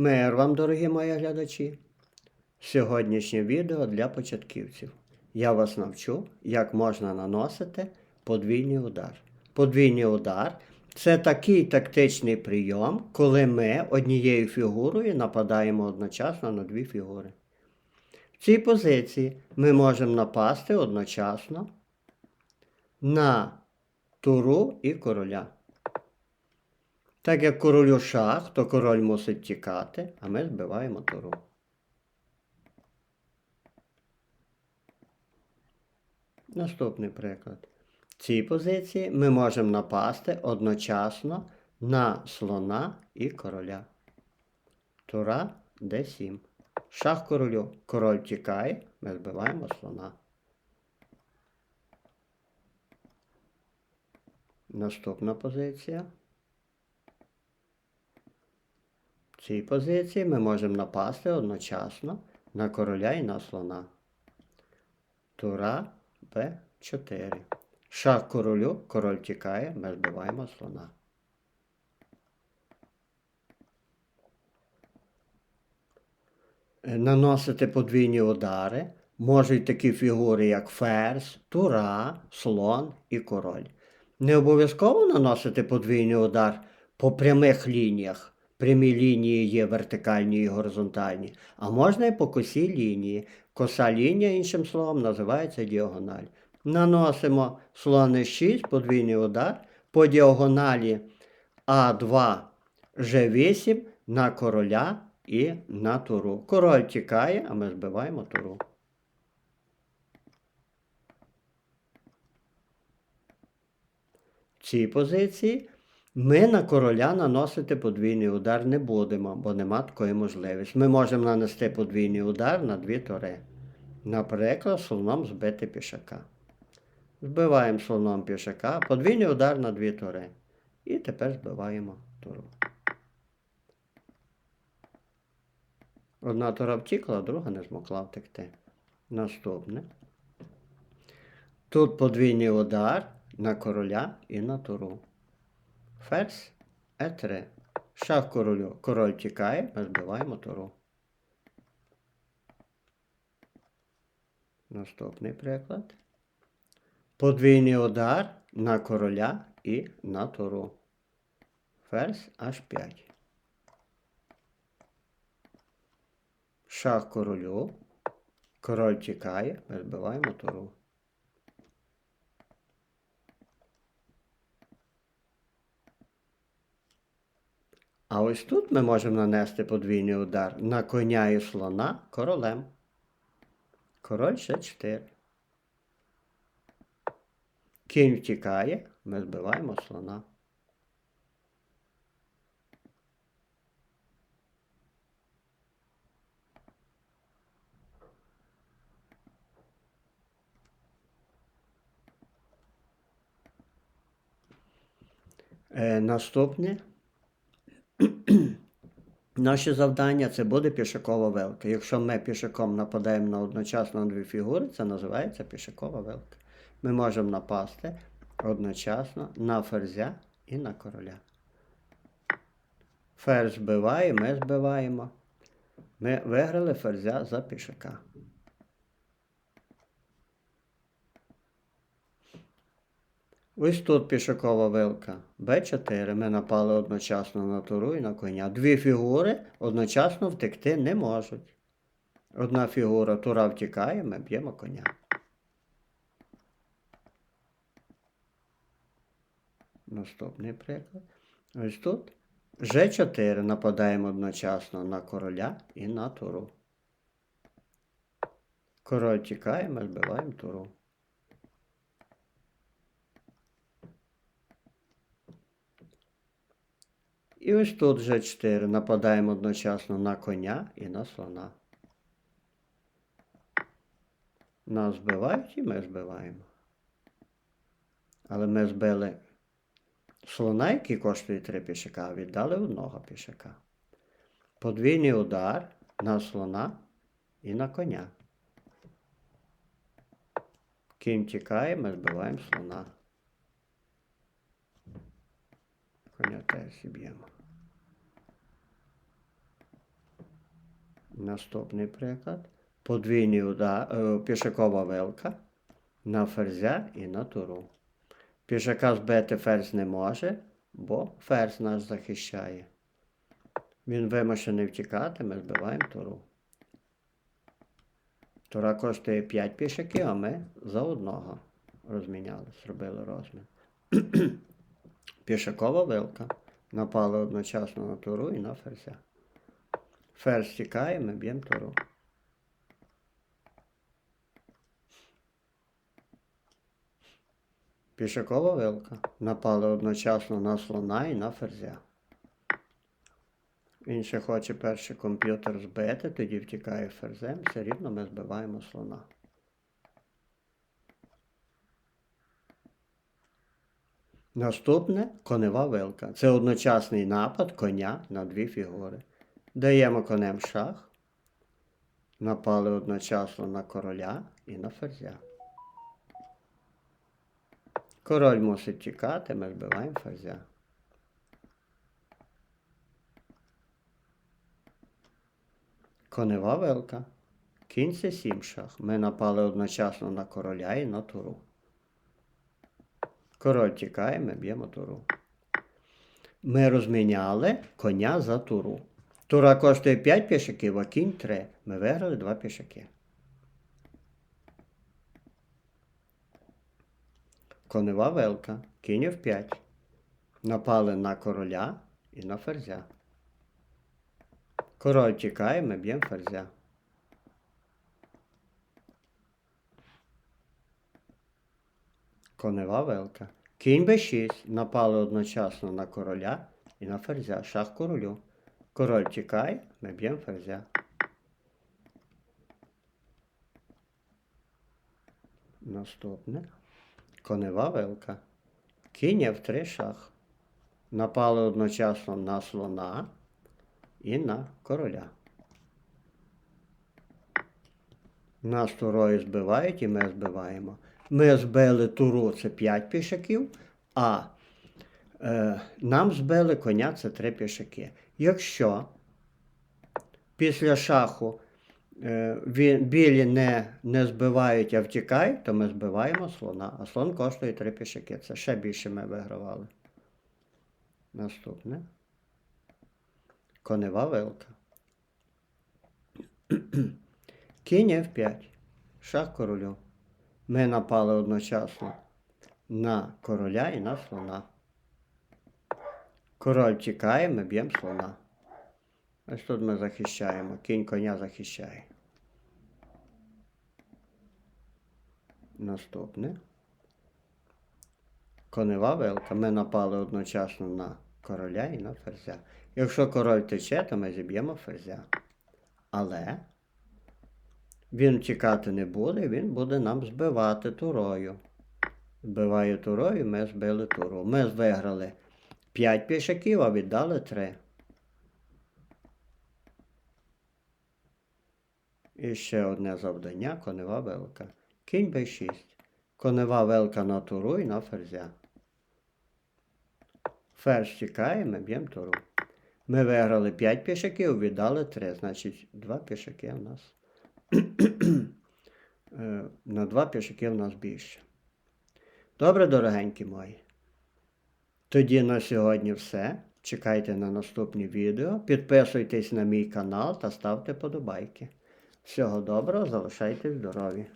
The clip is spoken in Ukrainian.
Мир вам, дорогі мої глядачі! Сьогоднішнє відео для початківців. Я вас навчу, як можна наносити подвійний удар. Подвійний удар це такий тактичний прийом, коли ми однією фігурою нападаємо одночасно на дві фігури. В цій позиції ми можемо напасти одночасно на туру і короля. Так як королю шах, то король мусить тікати, а ми збиваємо туру. Наступний приклад. В цій позиції ми можемо напасти одночасно на слона і короля. Тура d7. Шах королю. Король тікає, ми збиваємо слона. Наступна позиція. В цій позиції ми можемо напасти одночасно на короля і на слона. Тура Б4. Шах королю, король тікає, ми збиваємо слона. Е, Наносити подвійні удари можуть такі фігури, як ферзь, тура, слон і король. Не обов'язково наносити подвійний удар по прямих лініях. Прямі лінії є вертикальні і горизонтальні, а можна і по косій лінії. Коса лінія, іншим словом, називається діагональ. Наносимо слон 6, подвійний удар по діагоналі А2 Ж8 на короля і на туру. Король тікає, а ми збиваємо туру. В цій позиції ми на короля наносити подвійний удар не будемо, бо нема такої можливості. Ми можемо нанести подвійний удар на дві тори. Наприклад, слоном збити пішака. Збиваємо слоном пішака, подвійний удар на дві тори. І тепер збиваємо туру. Одна тура втікла, а друга не змогла втекти. Наступне. Тут подвійний удар на короля і на туру. Ферзь Е3. Шах королю. Король тікає, ми збиваємо туру. Наступний приклад. Подвійний удар на короля і на туру. Ферзь H5. Шах королю. Король тікає, ми збиваємо туру. А ось тут ми можемо нанести подвійний удар на коня і слона королем. Король ще 4. Кінь втікає, ми збиваємо слона. Е, наступне. Наше завдання це буде пішакова вилка. Якщо ми пішаком нападаємо на одночасно дві фігури, це називається пішакова вилка. Ми можемо напасти одночасно на ферзя і на короля. Ферзь збиває, ми збиваємо. Ми виграли ферзя за пішака. Ось тут пішакова вилка. Б4. Ми напали одночасно на туру і на коня. Дві фігури одночасно втекти не можуть. Одна фігура тура втікає, ми б'ємо коня. Наступний приклад. Ось тут Ж4 нападаємо одночасно на короля і на туру. Король тікає, ми збиваємо туру. І ось тут вже 4 нападаємо одночасно на коня і на слона. Нас збивають і ми збиваємо. Але ми збили слона, який коштує 3 пішака, а віддали одного пішака. Подвійний удар на слона і на коня. Кінь тікає, ми збиваємо слона. Теж б'ємо. Наступний приклад. Подвійний удар, е, пішакова вилка на ферзя і на туру. Пішака збити ферзь не може, бо ферзь нас захищає. Він вимушений втікати, ми збиваємо туру. Тура коштує 5 пішаків, а ми за одного розміняли, зробили розмін. Пішакова вилка. Напали одночасно на туру і на ферзя. Ферзь тікає, ми б'ємо туру. Пішакова вилка. Напали одночасно на слона і на ферзя. Він ще хоче перший комп'ютер збити, тоді втікає ферзем, все рівно ми збиваємо слона. Наступне конева вилка. Це одночасний напад коня на дві фігури. Даємо конем шах. Напали одночасно на короля і на ферзя. Король мусить тікати, ми збиваємо ферзя. Конева вилка. Кінь це сім шах. Ми напали одночасно на короля і на туру. Король тікає, ми б'ємо туру. Ми розміняли коня за туру. Тура коштує 5 пішаків, а кінь 3. Ми виграли 2 пішаки. Конева вилка. Кінь F5. Напали на короля і на ферзя. Король тікає, ми б'ємо ферзя. Конева вилка. Кінь Б6. Напали одночасно на короля і на ферзя. Шах королю. Король тікає, ми б'ємо ферзя. Наступне. Конева вилка. Кінь F3 шах. Напали одночасно на слона і на короля. Нас турою збивають і ми збиваємо. Ми збили туру це 5 пішаків, а е, нам збили коня це 3 пішаки. Якщо після шаху е, білі не, не збивають, а втікають, то ми збиваємо слона. А слон коштує 3 пішаки. Це ще більше ми вигравали. Наступне. Конева вилка. Кінь F5. Шах королю. Ми напали одночасно на короля і на слона. Король тікає, ми б'ємо слона. Ось тут ми захищаємо. Кінь коня захищає. Наступне. Конева вилка. Ми напали одночасно на короля і на ферзя. Якщо король тече, то ми зіб'ємо ферзя. Але він тікати не буде, він буде нам збивати турою. Збиває турою, ми збили туру. Ми виграли 5 пішаків, а віддали 3. І ще одне завдання конева велика. Кінь Б6. Конева велика на туру і на ферзя. Ферзь тікає, ми б'ємо туру. Ми виграли 5 пішаків, віддали 3. Значить, 2 пішаки у нас. Е, На 2 пішаки в нас більше. Добре, дорогенькі мої. Тоді на сьогодні все. Чекайте на наступні відео. Підписуйтесь на мій канал та ставте подобайки. Всього доброго, залишайтесь здорові!